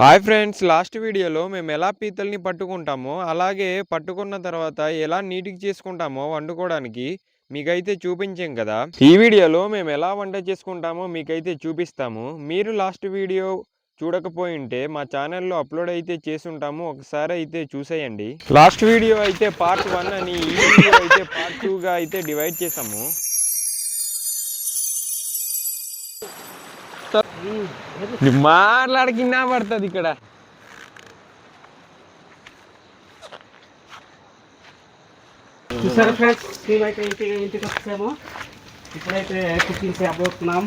Hi friends last వీడియోలో మేము ఎలా పీతల్ని పట్టుకుంటామో అలాగే పట్టుకున్న తర్వాత ఎలా నీటికి చేసుకుంటామో వండుకోవడానికి మీకైతే చూపించాం కదా. ఈ వీడియోలో మేము ఎలా వంట చేసుకుంటామో మీకైతే చూపిస్తాము. మీరు లాస్ట్ వీడియో చూడకపోయింటే మా ఛానల్లో అప్లోడ్ అయితే చేసుంటాము. ఒకసారి అయితే చూసేయండి. లాస్ట్ వీడియో అయితే పార్ట్ వన్ అని ఈ వీడియో అయితే పార్ట్ టూగా అయితే డివైడ్ చేసాము. మాట్లాడికిన్నా పడుతుంది ఇక్కడ. చూసారా ఫ్రెండ్స్ మేమైతే ఇంటికి ఇంటికి వచ్చాము. ఇప్పుడైతే కుకింగ్ చేయబోతున్నాం.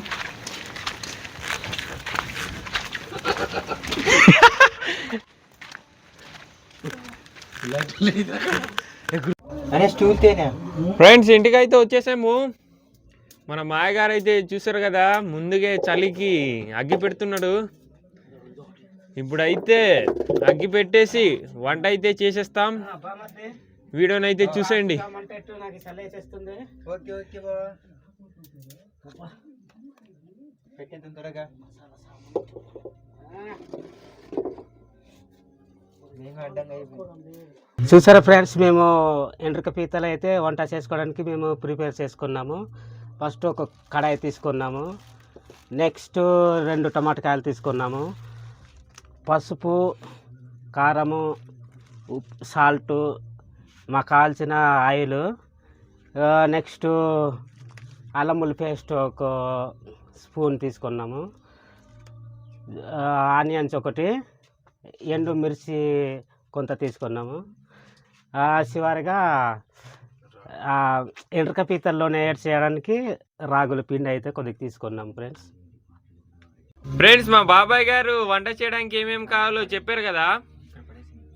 అనే స్టూల్ తేనే. ఫ్రెండ్స్ ఇంటికి అయితే వచ్చేసాము. మన మాయగారు అయితే చూసారు కదా ముందుగే చలికి అగ్గి పెడుతున్నాడు. ఇప్పుడైతే అగ్గి పెట్టేసి వంట అయితే చేసేస్తాం. వీడియోని అయితే చూసేయండి. చూసారా ఫ్రెండ్స్ మేము ఎండ్రక పీతలు అయితే వంట చేసుకోవడానికి మేము ప్రిపేర్ చేసుకున్నాము. ఫస్ట్ ఒక కడాయి తీసుకున్నాము. నెక్స్ట్ రెండు టమాటకాయలు తీసుకున్నాము. పసుపు కారము ఉప్పు సాల్ట్ మాకు కావాల్సిన ఆయిల్. నెక్స్ట్ అల్లం పేస్ట్ ఒక స్పూన్ తీసుకున్నాము. ఆనియన్స్ ఒకటి ఎండు మిర్చి కొంత తీసుకున్నాము. చివరిగా ఎండ్రక పీతల్లోనే యాడ్ చేయడానికి రాగుల పిండి అయితే కొద్దిగా తీసుకున్నాం ఫ్రెండ్స్. ఫ్రెండ్స్ మా బాబాయ్ గారు వంట చేయడానికి ఏమేమి కావాలో చెప్పారు కదా?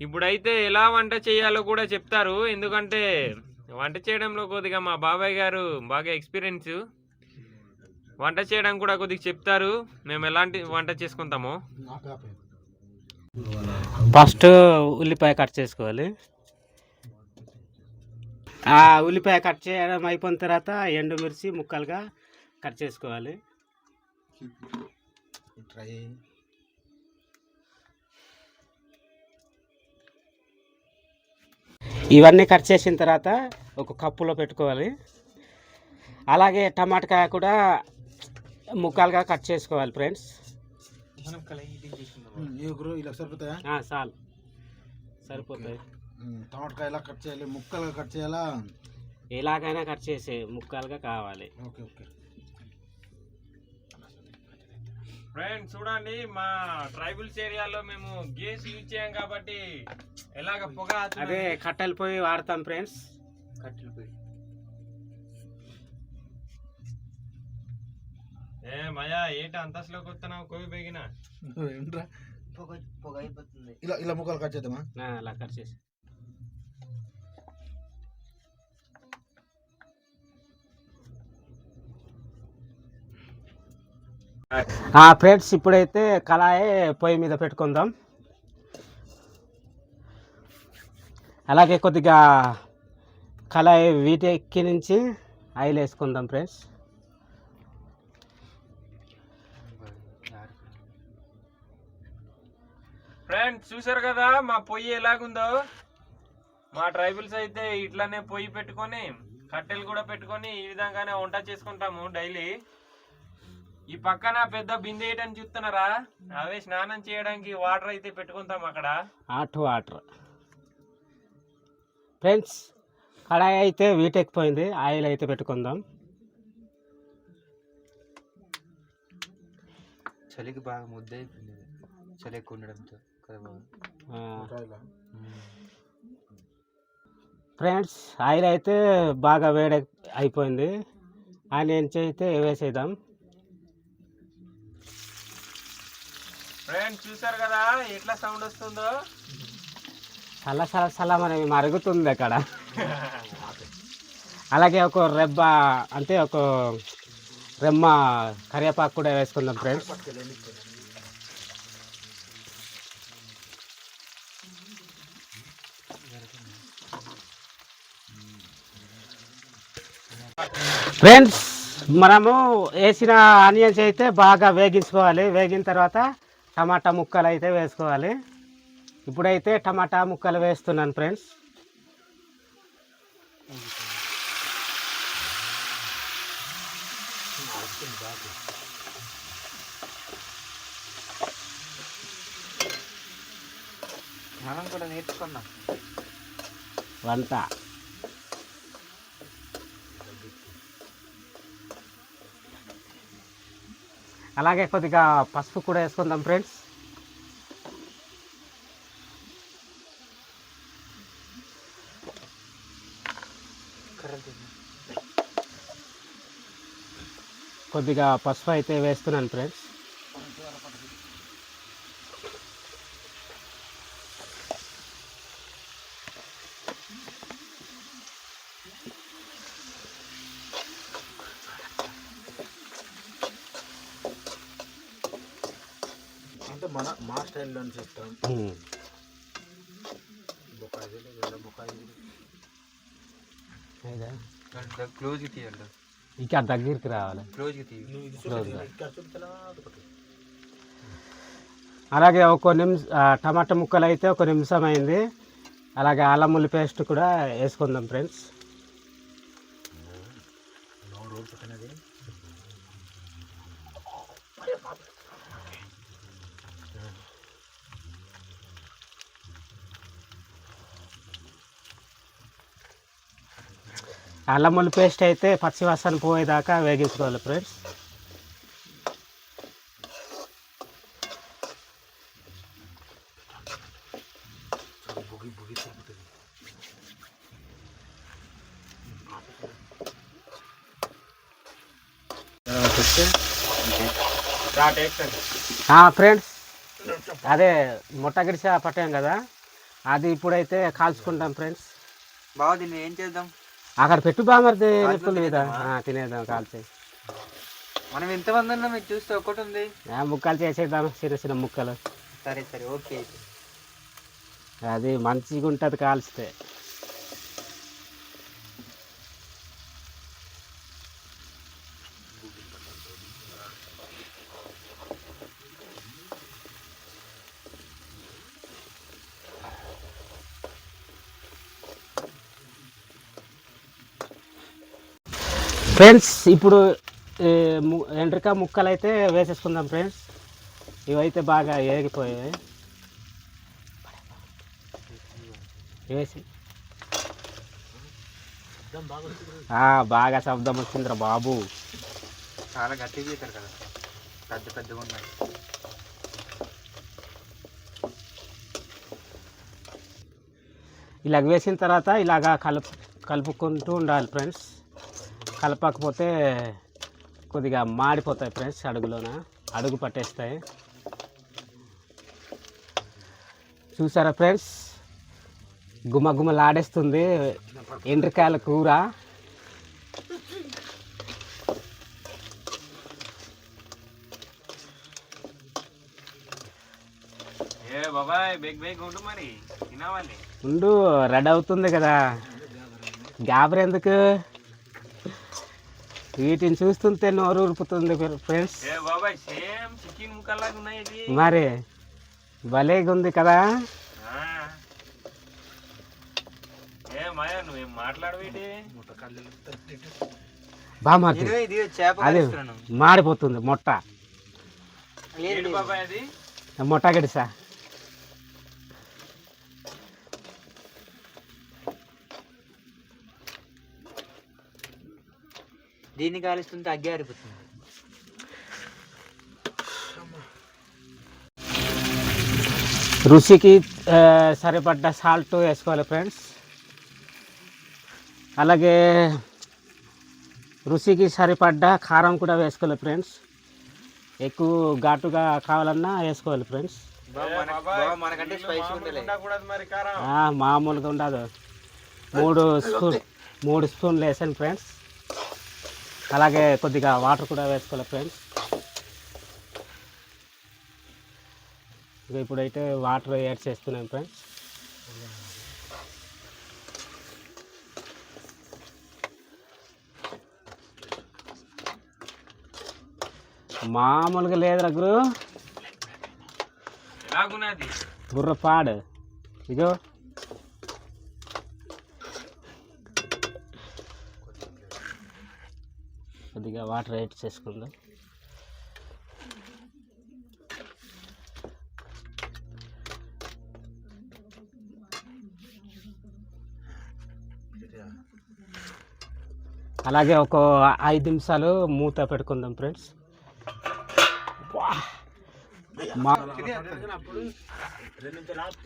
ఇప్పుడైతే ఎలా వంట చేయాలో కూడా చెప్తారు. ఎందుకంటే వంట చేయడంలో కొద్దిగా మా బాబాయ్ గారు బాగా ఎక్స్పీరియన్స్. వంట చేయడం కూడా కొద్దిగా చెప్తారు. మేము ఎలాంటి వంట చేసుకుంటామో. ఫస్ట్ ఉల్లిపాయ కట్ చేసుకోవాలి. ఆ ఉల్లిపాయ కట్ చేయడం అయిపోయిన తర్వాత ఎండుమిర్చి ముక్కలుగా కట్ చేసుకోవాలి. ట్రై ఇవన్నీ కట్ చేసిన తర్వాత ఒక కప్పులో పెట్టుకోవాలి. అలాగే టమాటకాయ కూడా ముక్కలుగా కట్ చేసుకోవాలి ఫ్రెండ్స్. చాలు. సరిపోతాయి. టమాటకాయ ఎలా కట్ చేయాలి ముక్కలుగా కట్ చేయాలా? ఎలాగైనా కట్ చేసే ముక్కలుగా కావాలి. Okay okay. ఫ్రెండ్స్ చూడండి మా ట్రైబల్స్ ఏరియాలో మేము గ్యాస్ యూజ్ చేయం కాబట్టి ఎలాగ పొగ అదే కట్టెలు పోయి వాడతాం ఫ్రెండ్స్ కట్టెలు పోయి ఏ మయా ఏంటి అంతస్లోకి వస్తున్నావు? కోవి బెగిన ఏంట్రా పొగ పొగ అయిపోతుంది. ఇలా ఇలా ముక్కలు కట్ చేద్దామా? అలా కట్ చేసి. ఫ్రెండ్స్ ఇప్పుడైతే కళాయి పొయ్యి మీద పెట్టుకుందాం. అలాగే కొద్దిగా కళాయి వీటెక్కి నుంచి ఆయిల్ వేసుకుందాం ఫ్రెండ్స్. ఫ్రెండ్స్ చూసారు కదా మా పొయ్యి ఎలాగుందో? మా ట్రైబల్స్ అయితే ఇట్లానే పొయ్యి పెట్టుకొని కట్టెలు కూడా పెట్టుకొని ఈ విధంగానే వంట చేసుకుంటాము డైలీ. ఈ పక్కన పెద్ద బిందె ఏంటని చూస్తున్నారా? అవే స్నానం చేయడానికి వాటర్ అయితే పెట్టుకుంటాం అక్కడ. హాట్ వాటర్ ఫ్రెండ్స్ కడాయి అయితే వీటెక్కిపోయింది. ఆయిల్ అయితే పెట్టుకుందాం. చలికి బాగా ముద్ద అయిపోయింది చలి ఎక్కువ ఉండడంతో ఫ్రెండ్స్ ఆయిల్ అయితే బాగా వేడి అయిపోయింది. ఆనియన్స్ అయితే వేసేద్దాం. ఫ్రెండ్స్ చూసారు కదా ఎట్లా సౌండ్ వస్తుందో? సల సల చల్ల మనకి మరుగుతుంది అక్కడ. అలాగే ఒక రెబ్బ అంటే ఒక రెమ్మ కరివేపాకు కూడా వేసుకుందాం ఫ్రెండ్స్. ఫ్రెండ్స్ మనము వేసిన ఆనియన్స్ అయితే బాగా వేగించుకోవాలి. వేగిన తర్వాత టమాటా ముక్కలు అయితే వేసుకోవాలి. ఇప్పుడైతే టమాటా ముక్కలు వేస్తున్నాను ఫ్రెండ్స్. మనం కూడా నేర్చుకున్నాం. వంట. అలాగే కొద్దిగా పసుపు కూడా వేసుకుందాం ఫ్రెండ్స్. కొద్దిగా పసుపు అయితే వేస్తున్నాను ఫ్రెండ్స్. అంటే మన మా స్టైల్లో చేస్తాం. ఉమ్. బొకాయి లేదా? బొకాయి ఇదా? క్లోజ్కి తీయాలి ఇక దగ్గరికి రావాలి. ఇక్కడ చూపుతా అలాగే ఒక నిమిష టమాటా ముక్కలు అయితే ఒక నిమిషం అయింది. అలాగే అల్లం ఉల్లి పేస్ట్ కూడా వేసుకుందాం ఫ్రెండ్స్ అల్లమల్లి పేస్ట్ అయితే పచ్చివాసన పోయేదాకా వేగించుకోవాలి ఫ్రెండ్స్. ఫ్రెండ్స్ అదే ముట్టగిడిస పట్టాం కదా అది ఇప్పుడైతే కాల్చుకుంటాం ఫ్రెండ్స్. బాగా దీన్ని ఏం చేద్దాం? అక్కడ పెట్టు బామర్ది నిప్పుల మీద. తినేద్దాం కాల్చి. మనం ఎంతమంది ఉన్నాం మీరు చూస్తే ఒకటి ఉంది. ఆ, ముక్కలు చేసేద్దాం చిన్న చిన్న ముక్కలు. సరే సరే ఓకే. అది మంచిగా ఉంటుంది కాల్చితే. ఫ్రెండ్స్ ఇప్పుడు ఎండ్రిక ముక్కలు అయితే వేసేసుకుందాం ఫ్రెండ్స్. ఇవైతే బాగా ఏగిపోయాయి. వేసి. బాగా శబ్దం వచ్చిందిరా బాబు. చాలా గట్టిగా చేశారు కదా. పెద్ద పెద్దగా ఉన్నాయి. ఇలాగ వేసిన తర్వాత ఇలాగా కలుపు కలుపుకుంటూ ఉండాలి ఫ్రెండ్స్. కలపకపోతే కొద్దిగా మాడిపోతాయి ఫ్రెండ్స్ అడుగులోన. అడుగు పట్టేస్తాయి. చూసారా ఫ్రెండ్స్? గుమగుమలాడేస్తుంది ఎండ్రికాయల కూర. ఉండు రెడీ అవుతుంది కదా. గాబర్ ఎందుకు వీటిని చూస్తుంటే నోరు ఊరుపుతుంది ఫ్రెండ్స్. ఏ బాబాయ్ సేమ్ చికెన్ ముక్కలాగా ఉన్నాయి ఇది. మరి భలేగా ఉంది కదా? ఆ. ఏ మాయా నువ్వేం మాట్లాడవేటి బాగా అది మాడిపోతుంది మొట్ట. ఏంటి బాబాయ్ అది? మొట్ట గడిసా. దీన్ని కాలుస్తుంటే అగ్గి ఆరిపోతుంది. రుచికి సరిపడ్డ సాల్ట్ వేసుకోవాలి ఫ్రెండ్స్ అలాగే రుచికి సరిపడ్డ కారం కూడా వేసుకోవాలి ఫ్రెండ్స్ ఎక్కువ ఘాటుగా కావాలన్నా వేసుకోవాలి ఫ్రెండ్స్ బావ మన- బావ మనకంటే స్పైసీ ఉండలే. ఉండకూడదు మరి కారం. ఆ, మామూలుగా ఉండదు. మూడు స్పూన్ మూడు స్పూన్లు వేసాను ఫ్రెండ్స్ అలాగే కొద్దిగా వాటర్ కూడా వేసుకోవాలి ఫ్రెండ్స్. ఇక ఇప్పుడైతే వాటర్ యాడ్ చేస్తున్నాను ఫ్రెండ్స్. మామూలుగా లేదురా గురు. ఆగునది బుర్రపాడు ఇగో. కొద్దిగా వాటర్ యాడ్ చేసుకుందాం. అలాగే ఒక ఐదు నిమిషాలు మూత పెట్టుకుందాం ఫ్రెండ్స్.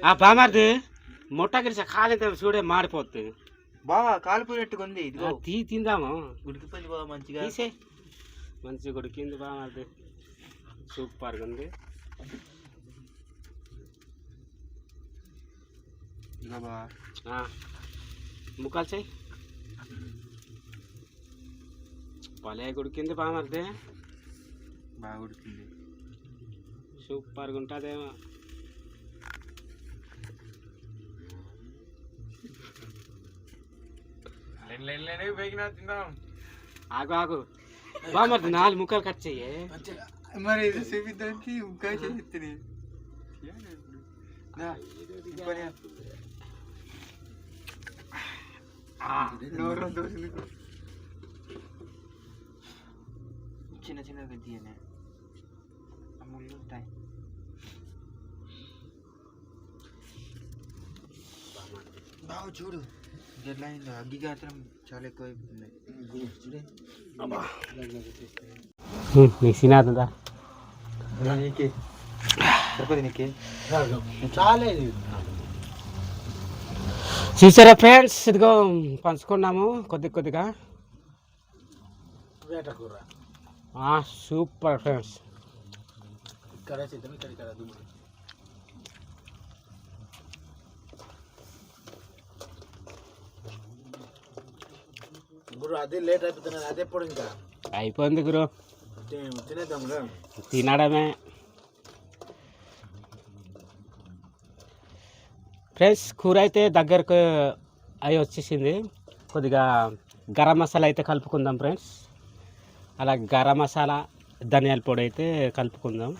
ఆ బామార్ది మొట్ట గిరిస కాలితే చూడే మాడిపోతుంది బావా కాలిపోయినట్టుగా ఉంది ఇదిగో. తీ తిందాము. ఉడికిపోయింది బావ మంచిగా. తీసే. మంచిగా ఉడికింది బామార్ది సూపర్గా ఉంది. ఇదిగో బావా. ఆ, ముక్కలు చెయ్యి. భలే ఉడికింది బామార్ది బాగా ఉడికింది. సూపర్గా ఉంటుందేమో. లేని లేని లేని పైకినా తిందాం. ఆగు ఆగు. బామార్ది నాలుగు ముక్కలు కట్ చెయ్యి. మరి ఇది చూపిద్దానికి ఇంకా చేస్తుంది చిన్న చిన్న తీయనే ముళ్ళు ఉంటాయి. బాగా చూడు. ఎట్లా అయిందో అగ్గి గాత్రం చాలా ఎక్కువ అయిపోతుంది నీకు. సినాదా నీకే. సరిపోతుంది నీకే చూసారా ఫ్రెండ్స్? ఇదిగో పంచుకున్నాము కొద్ది కొద్దిగా. వేటకూర ఆ, సూపర్ ఫ్రెండ్స్. ఇక్కడ ఇక్కడ గురు అదే లేట్ అయిపోతున్నది అదే ఎప్పుడు ఇంకా? అయిపోయింది గురు. తినే- తినేద్దాంలే తినడమే. ఫ్రెండ్స్ కూర అయితే దగ్గరకు అయి వచ్చేసింది. కొద్దిగా గరం మసాలా అయితే కలుపుకుందాం ఫ్రెండ్స్. అలా గరం మసాలా ధనియాల పొడి అయితే కలుపుకుందాం.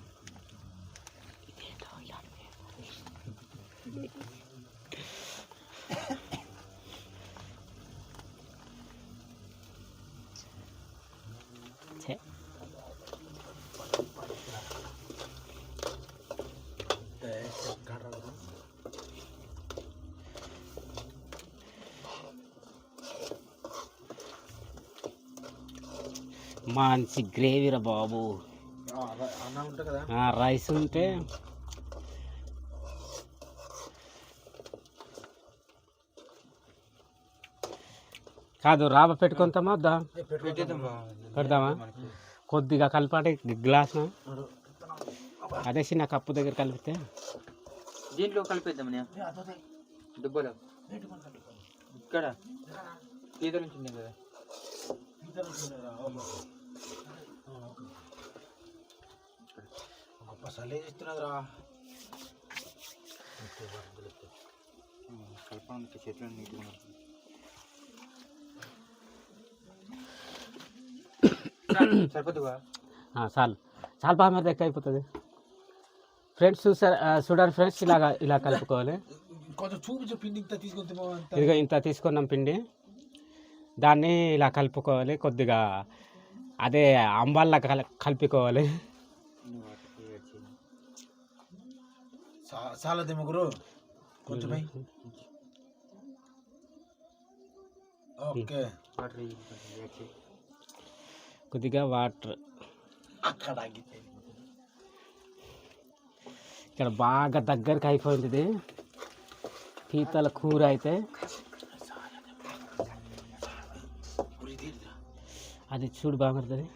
మంచి గ్రేవీరా బాబు. ఆ, ర- అన్నం ఉంటుంది కదా? ఆ, రైస్ ఉంటే. కాదు రాబ పెట్టుకుంటామా వద్దా? పెడదామా? కొద్దిగా కలపాటి గ్లాస్ అదే చిన్న కప్పు దగ్గర కలిపితే. దీంట్లో కలిపేద్దాం దుబ్బలో. ఇక్కడ. పీత నుంచి ఉంది కదా ఇద్దరు ఉంటున్నారా? ఓహో. ఆ, ఓకే. గొప్ప సలే ఇస్తున్నదిరా చేతులు నీట్గా. సరిపోతుంది చాలు. చాలు బాగా మరి దగ్గర అయిపోతుంది. ఫ్రెండ్స్ చూసారు? చూడండి ఫ్రెండ్స్ ఇలాగా ఇలా కలుపుకోవాలి. ఇదిగో ఇంత తీసుకున్నాం పిండి. దాన్ని ఇలా కలుపుకోవాలి కొద్దిగా అదే అంబాల్లా కల కలుపుకోవాలి నువ్వు వాటికి వేడి చేయి. చా- చాలదేమో గురు కొంచెం. ఓకే. కొద్దిగా వాటర్ అక్కడ ఇక్కడ బాగా దగ్గరికి అయిపోయింది ఇది పీతల కూర అయితే అది చూడు బాగుంటుంది.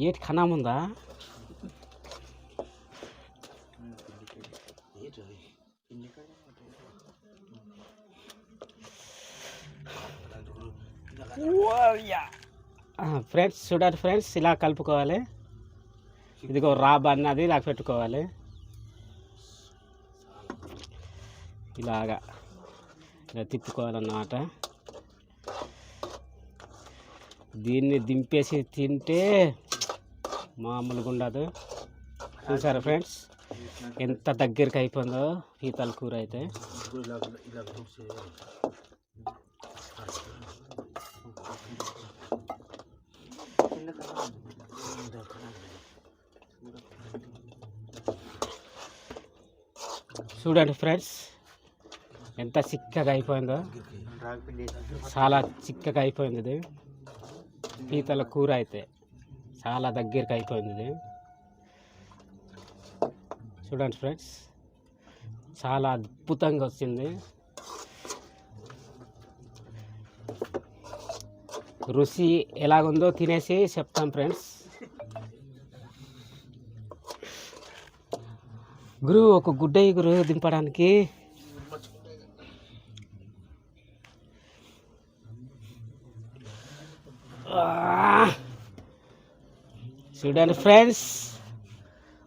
ఏటి ఖనం ఉందా ఉమ్, పిండి పిండి. పిండి కాడ ఉంటుంది. ఫ్రెండ్స్ చూడండి ఫ్రెండ్స్ ఇలా కలుపుకోవాలి. ఇదిగో రాబ్ అన్నది ఇలా పెట్టుకోవాలి. ఇలాగా. ఇలా తిప్పుకోవాలన్నమాట. దీన్ని దింపేసి తింటే మామూలుగా ఉండదు. చూసారా ఫ్రెండ్స్ ఎంత దగ్గరికి అయిపోయిందో పీతల కూర అయితే గురు ఇలా ఇలా చూసి చూడండి ఫ్రెండ్స్ ఎంత చిక్కగా అయిపోయిందో. చాలా చిక్కగా అయిపోయింది ఇది. పీతల కూర అయితే చాలా దగ్గరికి అయిపోయింది ఇది. చూడండి ఫ్రెండ్స్ చాలా అద్భుతంగా వచ్చింది. రుచి ఎలాగుందో తినేసి చెప్తాం ఫ్రెండ్స్. గురువు ఒక గుడ్డ గురు దింపడానికి చూడండి ఫ్రెండ్స్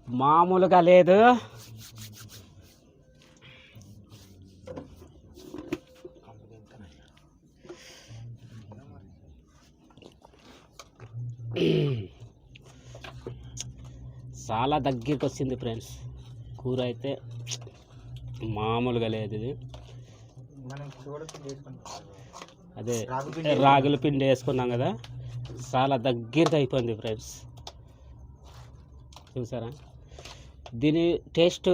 మామూలుగా లేదు. చాలా దగ్గరికి వచ్చింది ఫ్రెండ్స్. కూర అయితే మామూలుగా లేదు ఇది. అదే రాగుల పిండి వేసుకున్నాం కదా. చాలా దగ్గరికి అయిపోయింది ఫ్రెండ్స్. చూసారా? దీని టేస్ట్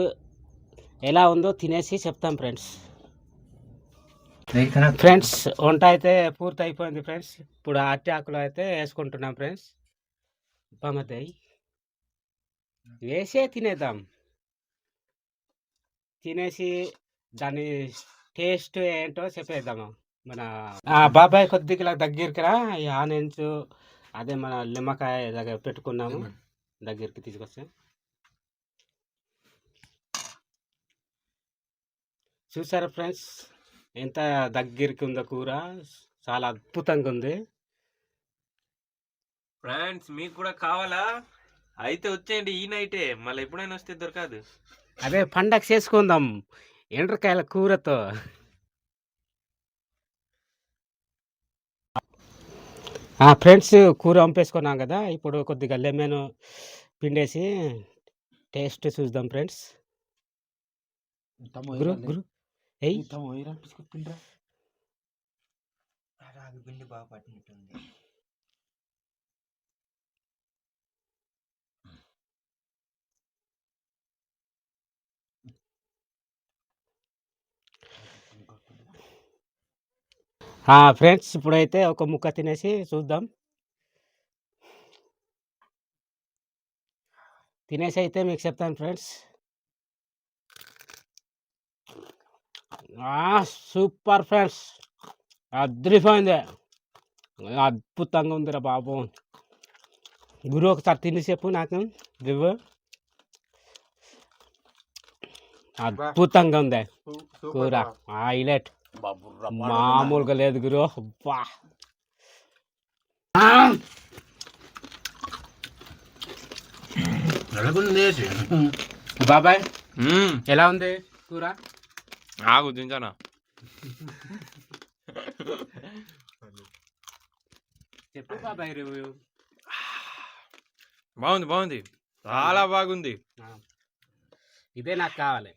ఎలా ఉందో తినేసి చెప్తాం ఫ్రెండ్స్. ఫ్రెండ్స్ వంట అయితే పూర్తి అయిపోయింది ఫ్రెండ్స్. ఇప్పుడు అట్టి ఆకులు అయితే వేసుకుంటున్నాం ఫ్రెండ్స్. బమ్మతాయి వేసే తినేద్దాం. తినేసి దాని టేస్ట్ ఏంటో చెప్పేద్దాము మన ఆ బాబాయ్ కొద్దిగా దగ్గరికి రా ఈ ఆనియన్స్ అదే మన నిమ్మకాయ దగ్గర పెట్టుకున్నాము. దగ్గరికి తీసుకొస్తే. చూసారా ఫ్రెండ్స్? ఎంత దగ్గరికి ఉందో కూర. చాలా అద్భుతంగా ఉంది. ఫ్రెండ్స్ మీకు కూడా కావాలా? అయితే వచ్చేయండి ఈ నైటే. మళ్ళీ ఎప్పుడైనా వస్తే దొరకదు. అదే పండగ చేసుకుందాం. ఎండ్రకాయల కూరతో. ఫ్రెండ్స్ కూర వంపేసుకున్నాం కదా ఇప్పుడు కొద్దిగా లెమన్ పిండేసి టేస్ట్ చూద్దాం ఫ్రెండ్స్. గురు గురు. ఎయ్ బాగా పట్టినట్టుంది. ఫ్రెండ్స్ ఇప్పుడైతే ఒక ముక్క తినేసి చూద్దాం. తినేసి అయితే మీకు చెప్తాను ఫ్రెండ్స్. Super friends. అద్రిపోయింది. అద్భుతంగా ఉందిరా బాబు. గురు ఒకసారి తిని చెప్పు నాకు. రివ్యూ అద్భుతంగా ఉంది. కూర. హైలైట్. మామూలుగా లేదు గురు. అబ్బా. బాబాయ్ ఎలా ఉంది కూర? ఆగు దించానా? చెప్పు బాబాయ్ రివ్యూ బాగుంది బాగుంది. చాలా బాగుంది. ఇదే నాకు కావాలి.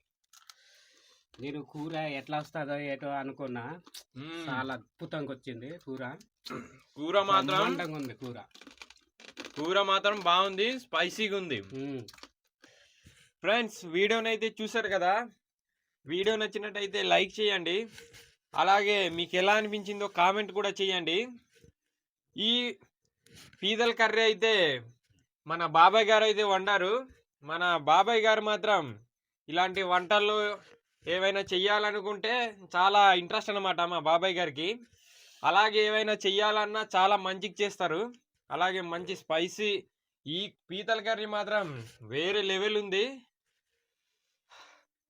నేను కూర ఎట్లా వస్తుందో ఏటో అనుకున్నా. చాలా అద్భుతంగా వచ్చింది కూర. కూర మాత్రం ఉంది కూర. కూర మాత్రం బాగుంది స్పైసీగా ఉంది. ఫ్రెండ్స్ వీడియోని అయితే చూసారు కదా? వీడియో నచ్చినట్టయితే లైక్ చేయండి. అలాగే మీకు ఎలా అనిపించిందో కామెంట్ కూడా చేయండి. ఈ పీదల కర్రీ అయితే మన బాబాయ్ గారు అయితే వండారు. మన బాబాయ్ గారు మాత్రం ఇలాంటి వంటల్లో ఏవైనా చెయ్యాలనుకుంటే చాలా ఇంట్రెస్ట్ అనమాట మా బాబాయ్ గారికి. అలాగే ఏవైనా చెయ్యాలన్నా చాలా మంచిగా చేస్తారు. అలాగే మంచి స్పైసీ ఈ పీతల కర్రీ మాత్రం వేరే లెవెల్ ఉంది.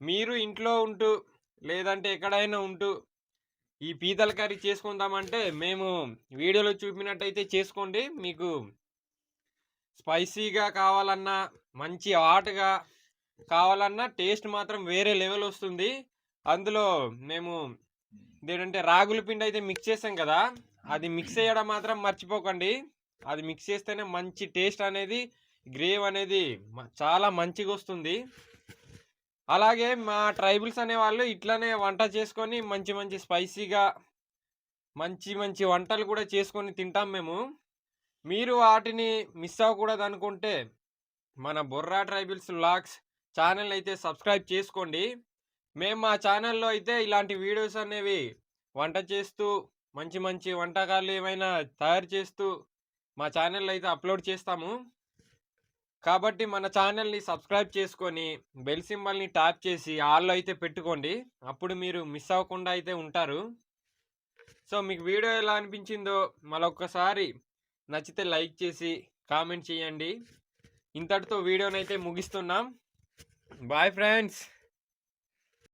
మీరు ఇంట్లో ఉంటూ లేదంటే ఎక్కడైనా ఉంటూ ఈ పీతల కర్రీ చేసుకుందామంటే మేము వీడియోలో చూపినట్టయితే చేసుకోండి. మీకు స్పైసీగా కావాలన్నా మంచి హాట్గా కావాలన్నా టేస్ట్ మాత్రం వేరే లెవెల్ వస్తుంది. అందులో మేము ఏంటంటే రాగుల పిండి అయితే మిక్స్ చేసాం కదా అది మిక్స్ చేయడం మాత్రం మర్చిపోకండి. అది మిక్స్ చేస్తేనే మంచి టేస్ట్ అనేది గ్రేవ్ అనేది చాలా మంచిగా వస్తుంది. అలాగే మా ట్రైబల్స్ అనే వాళ్ళు ఇట్లానే వంట చేసుకొని మంచి మంచి స్పైసీగా మంచి మంచి వంటలు కూడా చేసుకొని తింటాం మేము. మీరు వాటిని మిస్ అవ్వకూడదు అనుకుంటే మన బొర్రా ట్రైబల్స్ లాక్స్ ఛానల్ అయితే సబ్స్క్రైబ్ చేసుకోండి. మేము మా ఛానల్లో అయితే ఇలాంటి వీడియోస్ అనేవి వంట చేస్తూ మంచి మంచి వంటకాలు ఏమైనా తయారు చేస్తూ మా ఛానల్లో అయితే అప్లోడ్ చేస్తాము. కాబట్టి మన ఛానల్ని సబ్స్క్రైబ్ చేసుకొని బెల్ సింబల్ని ట్యాప్ చేసి ఆల్లో అయితే పెట్టుకోండి. అప్పుడు మీరు మిస్ అవ్వకుండా అయితే ఉంటారు. సో మీకు వీడియో ఎలా అనిపించిందో మరొకసారి నచ్చితే లైక్ చేసి కామెంట్ చేయండి. ఇంతటితో వీడియోనైతే ముగిస్తున్నాం. Bye friends